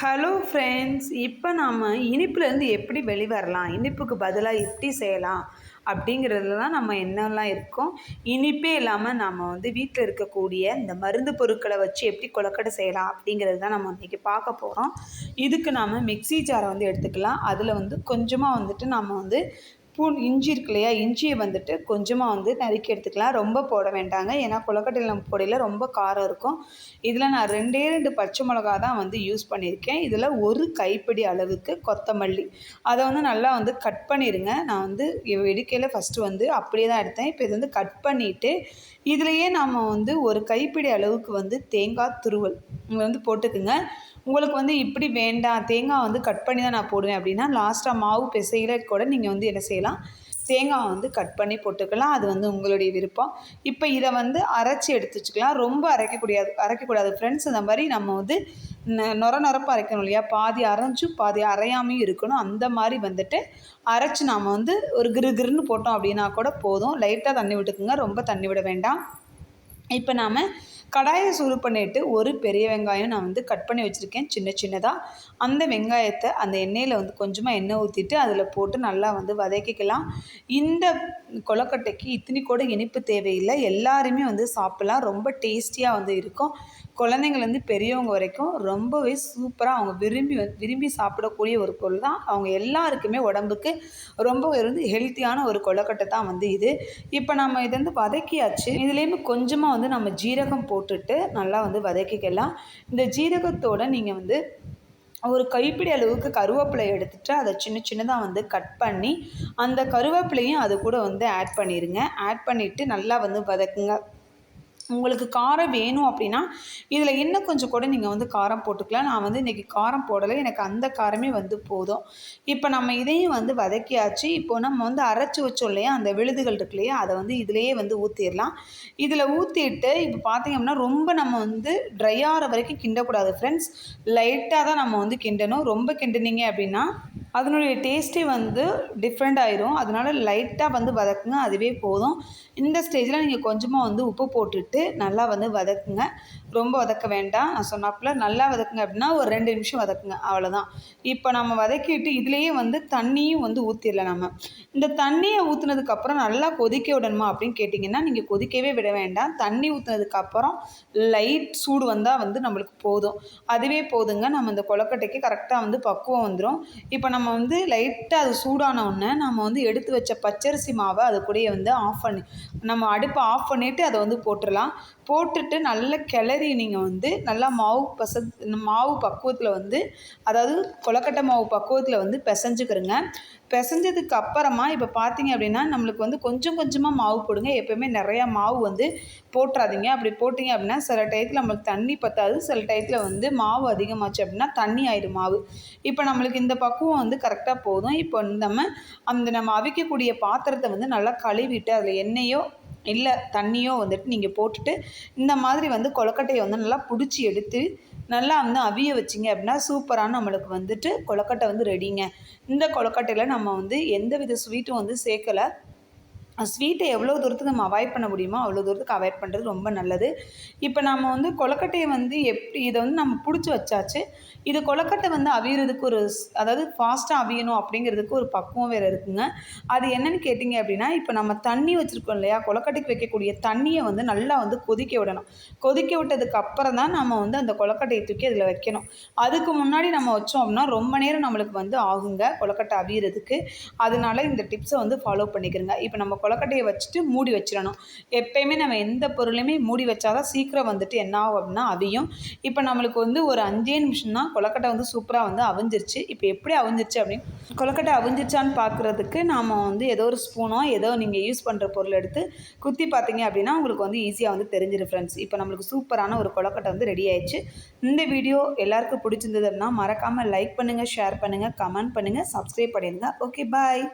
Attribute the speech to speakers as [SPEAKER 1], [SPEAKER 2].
[SPEAKER 1] Hello friends இப்போ நாம் இனிப்புலேருந்து எப்படி வெளிவரலாம்? இனிப்புக்கு பதிலாக எப்படி செய்யலாம் அப்படிங்கிறதுல தான் நம்ம என்னெல்லாம் இருக்கோம். இனிப்பே இல்லாமல் நம்ம வந்து வீட்டில் இருக்கக்கூடிய இந்த மருந்து பொருட்களை வச்சு எப்படி கொலக்கடை செய்யலாம் அப்படிங்கிறது தான் நம்ம இன்றைக்கி பார்க்க போகிறோம் இதுக்கு நாம் மிக்சி ஜாரை வந்து எடுத்துக்கலாம். அதில் வந்து கொஞ்சமாக வந்துட்டு நம்ம வந்து ஸ்பூன் இஞ்சி இருக்கு இல்லையா? இஞ்சியை வந்துட்டு கொஞ்சமாக வந்து நறுக்கி எடுத்துக்கலாம். ரொம்ப போட வேண்டாங்க. ஏன்னா கொலக்கட்டையில் நம்ம பொடியில் ரொம்ப காரம் இருக்கும். இதில் நான் ரெண்டே ரெண்டு பச்சை மிளகா தான் வந்து யூஸ் பண்ணியிருக்கேன். இதில் ஒரு கைப்பிடி அளவுக்கு கொத்தமல்லி. அதை வந்து நல்லா வந்து கட் பண்ணிடுங்க நான் வந்து எடுக்கையில் ஃபஸ்ட்டு வந்து அப்படியே தான் எடுத்தேன். இப்போ இது வந்து கட் பண்ணிவிட்டு இதுலேயே நாம் வந்து ஒரு கைப்பிடி அளவுக்கு வந்து தேங்காய் துருவல். வந்து போட்டுக்குங்க. உங்களுக்கு வந்து இப்படி வேண்டாம். தேங்காய் வந்து கட் பண்ணி தான் நான் போடுவேன் அப்படின்னா லாஸ்ட்டாக மாவு பிசையில கூட நீங்கள் வந்து என்ன செய்யலாம்? தேங்காய் வந்து கட் பண்ணி போட்டுக்கலாம். அது வந்து உங்களுடைய விருப்பம். இப்போ இதை வந்து அரைச்சி எடுத்து வச்சுக்கலாம். ரொம்ப அரைக்கக்கூடாது அரைக்கக்கூடாது. ஃப்ரெண்ட்ஸ் இந்த மாதிரி நம்ம வந்து நொர நொரப்பாக அரைக்கணும் இல்லையா? பாதி அரைஞ்சும் பாதி அரையாமையும் இருக்கணும். அந்த மாதிரி வந்துட்டு அரைச்சி நாம் வந்து ஒரு கிரு கிருன்னு போட்டோம் அப்படின்னா கூட போதும். லைட்டாக தண்ணி விட்டுக்குங்க. ரொம்ப தண்ணி விட வேண்டாம். இப்போ நாம் கடாயை சூடு பண்ணிவிட்டு ஒரு பெரிய வெங்காயம் நான் வந்து கட் பண்ணி வச்சுருக்கேன். சின்ன சின்னதாக அந்த வெங்காயத்தை அந்த எண்ணெயில் வந்து கொஞ்சமாக எண்ணெய் ஊற்றிட்டு அதில் போட்டு நல்லா வந்து வதக்கிக்கலாம். இந்த கொலக்கட்டைக்கு இத்தனி கூட இனிப்பு தேவையில்லை. எல்லாருமே வந்து சாப்பிட்லாம். ரொம்ப டேஸ்டியாக வந்து இருக்கும். குழந்தைங்கள்லேருந்து பெரியவங்க வரைக்கும் ரொம்பவே சூப்பராக அவங்க விரும்பி விரும்பி சாப்பிடக்கூடிய ஒரு பொருள் தான். அவங்க எல்லாருக்குமே உடம்புக்கு ரொம்ப வந்து ஹெல்த்தியான ஒரு கொலக்கட்டை தான் வந்து இது. இப்போ நம்ம இதை வந்து வதக்கியாச்சு. இதுலேயுமே கொஞ்சமாக வந்து நம்ம ஜீரகம் போட்டுட்டு நல்லா வந்து வதக்கிக்கலாம். இந்த ஜீரகத்தோடு நீங்கள் வந்து ஒரு கைப்பிடி அளவுக்கு கருவேப்பிலை எடுத்துகிட்டு அதை சின்ன சின்னதாக வந்து கட் பண்ணி அந்த கருவேப்பிலையும் அது கூட வந்து ஆட் பண்ணிடுங்க ஆட் பண்ணிவிட்டு நல்லா வந்து வதக்குங்க. உங்களுக்கு காரம் வேணும் அப்படின்னா இதில் இன்னும் கொஞ்சம் கூட நீங்கள் வந்து காரம் போட்டுக்கலாம். நான் வந்து இன்றைக்கி காரம் போடலை. எனக்கு அந்த காரமே வந்து போதும். இப்போ நம்ம இதையும் வந்து வதக்கியாச்சு. இப்போ நம்ம வந்து அரைச்சி வச்சோம் இல்லையா? அந்த விழுதுகள் இருக்கு இல்லையா? அதை வந்து இதிலேயே வந்து ஊற்றிடலாம் இதில் ஊற்றிட்டு இப்போ பார்த்திங்க அப்படின்னா ரொம்ப நம்ம வந்து ட்ரை ஆகிற வரைக்கும் கிண்டக்கூடாது. ஃப்ரெண்ட்ஸ் லைட்டாக தான் நம்ம வந்து கிண்டணும். ரொம்ப கிண்டினீங்க அப்படின்னா அதனுடைய டேஸ்ட்டே வந்து டிஃப்ரெண்ட் ஆயிரும். அதனால் லைட்டாக வந்து வதக்குங்க. அதுவே போதும். இந்த ஸ்டேஜில் நீங்கள் கொஞ்சமாக வந்து உப்பு போட்டுட்டு நல்லா வந்து வதக்குங்க. ரொம்ப வதக்க வேண்டாம். நான் சொன்னாப்புல நல்லா வதக்குங்க அப்படின்னா ஒரு ரெண்டு நிமிஷம் வதக்குங்க. அவ்வளோதான் இப்போ நம்ம வதக்கிட்டு இதுலேயே வந்து தண்ணியும் வந்து ஊற்றிடலாம் நம்ம இந்த தண்ணியை ஊற்றுனதுக்கப்புறம் நல்லா கொதிக்க விடணுமா அப்படின்னு கேட்டிங்கன்னா நீங்கள் கொதிக்கவே விட வேண்டாம். தண்ணி ஊற்றுனதுக்கப்புறம் லைட் சூடு வந்தால் வந்து நம்மளுக்கு போதும். அதுவே போதுங்க. நம்ம இந்த கொலக்கட்டைக்கு கரெக்டாக வந்து பக்குவம் வந்துடும் இப்போ நம்ம வந்து லைட்டாக அது சூடான உடனே நம்ம வந்து எடுத்து வச்ச பச்சரிசி மாவை அது கூடயே வந்து ஆஃப் பண்ணி நம்ம அடுப்பை ஆஃப் பண்ணிவிட்டு அதை வந்து போட்டுடலாம் போட்டுட்டு நல்ல கிளறி நீங்கள் வந்து நல்லா மாவு பச மாவு பக்குவத்தில் வந்து அதாவது கொலக்கட்டை மாவு பக்குவத்தில் வந்து பிசைஞ்சுக்கிறங்க. பிசைஞ்சதுக்கு அப்புறமா இப்போ பார்த்தீங்க அப்படின்னா நம்மளுக்கு வந்து கொஞ்சம் கொஞ்சமாக மாவு போடுங்க. எப்போயுமே நிறையா மாவு வந்து போட்டுறாதீங்க. அப்படி போட்டிங்க அப்படின்னா சில டயத்தில் நம்மளுக்கு தண்ணி பற்றாது சில டயத்தில் வந்து மாவு அதிகமாச்சு அப்படின்னா தண்ணி ஆயிடும் மாவு. இப்போ நம்மளுக்கு இந்த பக்குவம் வந்து கரெக்டாக போதும். இப்போ நம்ம அந்த நம்ம அவிக்கக்கூடிய பாத்திரத்தை வந்து நல்லா கழுவிட்டு அதில் எண்ணெயோ இல்லை தண்ணியோ வந்துட்டு நீங்கள் போட்டுட்டு இந்த மாதிரி வந்து கொலக்கட்டையை வந்து நல்லா பிடிச்சி எடுத்து நல்லா வந்து அவிய வச்சிங்க அப்படின்னா சூப்பரான நம்மளுக்கு வந்துட்டு கொலக்கட்டை வந்து ரெடிங்க இந்த கொலக்கட்டையில் நம்ம வந்து எந்த வித ஸ்வீட்டும் வந்து சேர்க்கலை. ஸ்வீட்டை எவ்வளோ தூரத்துக்கு நம்ம அவாய்ட் பண்ண முடியுமோ அவ்வளோ தூரத்துக்கு அவாய்ட் பண்ணுறது ரொம்ப நல்லது. இப்போ நம்ம வந்து கொலக்கட்டையை வந்து எப்படி இதை வந்து நம்ம பிடிச்சி வச்சாச்சு இது கொலக்கட்டை வந்து அவியறதுக்கு ஒரு அதாவது ஃபாஸ்ட்டாக அவியணும் அப்படிங்கிறதுக்கு ஒரு பக்குவம் வேறு இருக்குங்க. அது என்னென்னு கேட்டிங்க அப்படின்னா இப்போ நம்ம தண்ணி வச்சுருக்கோம் இல்லையா கொலக்கட்டைக்கு வைக்கக்கூடிய தண்ணியை வந்து நல்லா வந்து கொதிக்க விடணும். கொதிக்க விட்டதுக்கு அப்புறம் தான் நம்ம வந்து அந்த கொலக்கட்டையை தூக்கி அதில் வைக்கணும். அதுக்கு முன்னாடி நம்ம வச்சோம் அப்படின்னா ரொம்ப நேரம் நம்மளுக்கு வந்து ஆகுங்க கொலக்கட்டை அவியறதுக்கு. அதனால இந்த டிப்ஸை வந்து ஃபாலோ பண்ணிக்கிறோங்க. இப்போ நம்ம கொலக்கட்டையை வச்சுட்டு மூடி வச்சிடணும். எப்பயுமே நம்ம எந்த பொருளையுமே மூடி வச்சாதான் சீக்கிரம் வந்துட்டு என்ன ஆகும் அப்படின்னா அவியும். இப்போ நம்மளுக்கு வந்து ஒரு அஞ்சே நிமிஷம் தான் கொலக்கட்டை வந்து சூப்பராக வந்து அவிஞ்சிருச்சு. இப்போ எப்படி அவிஞ்சிருச்சு அப்படின்னு கொலக்கட்டை அவிஞ்சிருச்சான்னு பார்க்குறதுக்கு நாம் வந்து ஏதோ ஒரு ஸ்பூனோ ஏதோ நீங்கள் யூஸ் பண்ணுற பொருள் எடுத்து குத்தி பார்த்தீங்க அப்படின்னா உங்களுக்கு வந்து ஈஸியாக வந்து தெரிஞ்சிடும் ஃப்ரெண்ட்ஸ் இப்போ நம்மளுக்கு சூப்பரான ஒரு கொலக்கட்டை வந்து ரெடி ஆயிடுச்சு. இந்த வீடியோ எல்லாருக்கும் பிடிச்சிருந்தது அப்படின்னா மறக்காமல் லைக் பண்ணுங்கள் ஷேர் பண்ணுங்கள் கமெண்ட் பண்ணுங்கள் சப்ஸ்கிரைப் பண்ணிடுங்க ஓகே பாய்